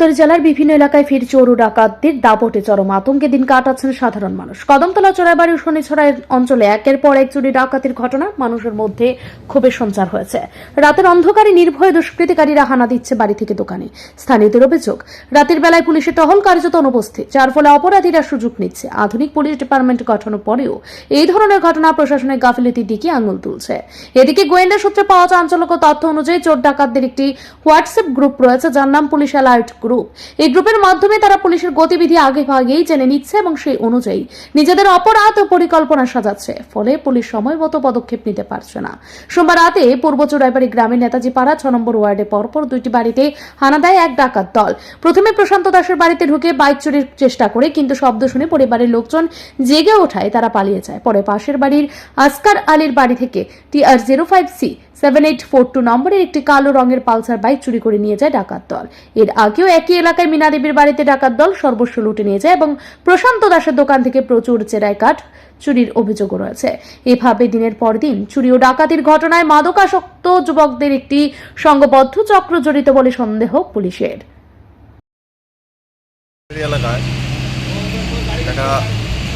উত্তর জেলার বিভিন্ন এলাকায় ফির চোর ডাকাতদের দাপটে চরম আতঙ্কে দিন কাটাচ্ছেন সাধারণ মানুষ। কদমতলা চোরাবাড়ি ও শনিছড়ার অঞ্চলে একের পর এক চুরি ডাকাতির ঘটনা মানুষের মধ্যে ক্ষোভের সঞ্চার হয়েছে। রাতের অন্ধকারে নির্ভয় দুষ্কৃতিকারীরা হানা দিচ্ছে বাড়ি থেকে দোকানে। স্থানীয়দের অভিযোগ, রাতের বেলায় পুলিশের টহল কার্যত অনুপস্থিত, যার ফলে অপরাধীরা সুযোগ নিচ্ছে। আধুনিক পুলিশ ডিপার্টমেন্ট গঠনের পরেও এই ধরনের ঘটনা প্রশাসনের গাফিলতির দিকে আঙুল তুলছে। এদিকে গোয়েন্দা সূত্রে পাওয়া চাঞ্চল্যক তথ্য অনুযায়ী চোর ডাকাতদের একটি হোয়াটসঅ্যাপ গ্রুপ রয়েছে, যার নাম পুলিশ অ্যালার্ট গ্রুপ এই গ্রুপের মাধ্যমে তারা পুলিশের গতিবিধি আগে ভাগেই জেনে নিচ্ছে এবং সেই অনুযায়ী নিজেদের অপরাধ ও পরিকল্পনা সাজাচ্ছে, ফলে পুলিশ সময় মতো পদক্ষেপ নিতে পারছে না। সোমবার রাতে পূর্ব চোরাইবাড়ি গ্রামের নেতাজি পাড়া ছ নম্বর ওয়ার্ডে পরপর দুইটি বাড়িতে হানা দেয় এক ডাকাত দল। প্রথমে প্রশান্ত দাসের বাড়িতে ঢুকে বাইক চুরির চেষ্টা করে, কিন্তু শব্দ শুনে পরিবারের লোকজন জেগে ওঠায় তারা পালিয়ে যায়। পরে পাশের বাড়ির আসকার আলীর বাড়ি থেকে T R zero five C seven eight four two নম্বরের একটি কালো রঙের পালসার বাইক চুরি করে নিয়ে যায় ডাকাত দল। এর আগেও একই এলাকায় মিনা দেবীর বাড়িতে ডাকাত দল সর্বস্ব লুটে নিয়ে যায় এবং প্রশান্ত দাসের দোকান থেকে প্রচুর চেরাই কাঠ চুরির অভিযোগও রয়েছে। এভাবে দিনের পর দিন চুরি ও ডাকাতির ঘটনায় মাদকাসক্ত যুবকদের একটি সংঘবদ্ধ চক্র জড়িত বলে সন্দেহ পুলিশের।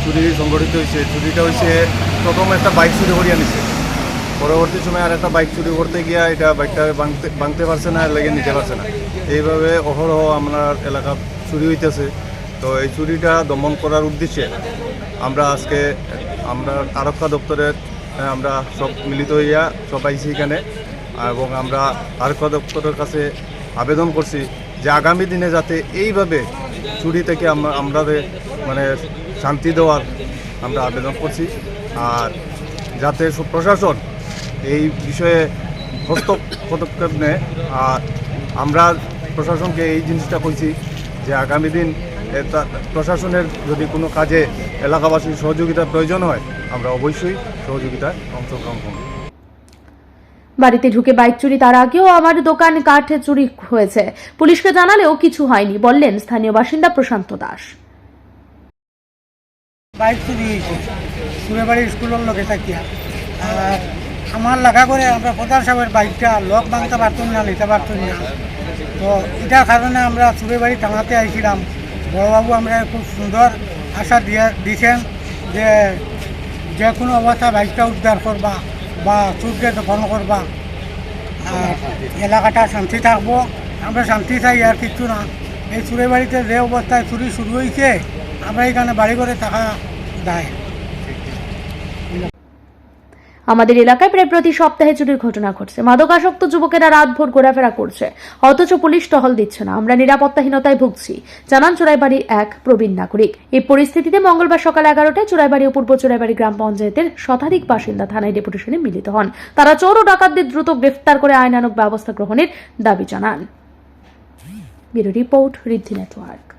চুরি সংগঠিত হয়েছে। চুরিটা হয়েছে প্রথম একটা বাইক চুরি করিয়া নিছে। পরবর্তী সময় আর একটা বাইক চুরি করতে গিয়া এটা বাইকটা ভাঙতে ভাঙতে পারছে না লেগে নিতে পারছে না। এইভাবে অহরহ আপনার এলাকা চুরি হইতেছে। তো এই চুরিটা দমন করার উদ্দেশ্যে আমরা আজকে, আমরা আরক্ষা দপ্তরের আমরা সব মিলিত হইয়া সব আইছি এখানে, এবং আমরা আরক্ষা দপ্তরের কাছে আবেদন করছি যে আগামী দিনে যাতে এইভাবে চুরি থেকে আমরা আমাদের মানে শান্তি দেওয়ার আমরা আবেদন করছি। আর যাতে প্রশাসন এই বিষয়ে হস্ত পদক্ষেপ নেয়। আর আমরা প্রশাসনকে এই জিনিসটা কইছি যে আগামী দিন প্রশাসনের যদি কোনো কাজে এলাকাবাসীর সহযোগিতার প্রয়োজন হয় আমরা অবশ্যই সহযোগিতায় অংশগ্রহণ করব। বাড়িতে ঢুকে বাইক চুরি তার আগেও আমার দোকান কাঠে চুরি হয়েছে। পুলিশকে জানালেও কিছু হয়নি বললেন স্থানীয় বাসিন্দা প্রশান্ত দাস। বাইক চুরি হয়েছে। সুরেবাড়ি স্কুলের লোকে থাকিয়া আর আমার লাগা করে আমরা প্রধান সাহেবের বাইকটা লক ভাঙতে পারতাম না, নিতে পারতাম না। তো এটার কারণে আমরা সুরেবাড়ি থানাতে আইছিলাম। বড়বাবু আমরা খুব সুন্দর আশা দিয়ে দিছেন যে যে কোনো অবস্থা বাইকটা উদ্ধার করবা বা চুরকে দখল করবা। আর এলাকাটা শান্তি থাকব। আমরা শান্তি চাই, আর কিছু না। এই চুরে বাড়িতে যে অবস্থায় চুরি শুরু হয়েছে আমরা এখানে বাড়ি করে থাকা দেয়। আমাদের এলাকায় প্রায় প্রতি সপ্তাহে চুরির ঘটনা ঘটছে। মাদকাসক্ত যুবকেরা রাত রাতভর ঘোরাফেরা করছে। অথচ পুলিশ টহল দিচ্ছে না। আমরা নিরাপত্তাহীনতায় ভুগছি। জানান চোরাইবাড়ির এক প্রবীণ নাগরিক। এই পরিস্থিতিতে মঙ্গলবার সকাল এগারোটায় চোরাইবাড়ি ও পূর্ব চোরাইবাড়ি গ্রাম পঞ্চায়েতের শতাধিক বাসিন্দা থানায় ডেপুটেশনে মিলিত হন। তারা চোর ও ডাকাতদের দ্রুত গ্রেফতার করে আইনানুগ ব্যবস্থা গ্রহণের দাবি জানান। Report Riddhi network.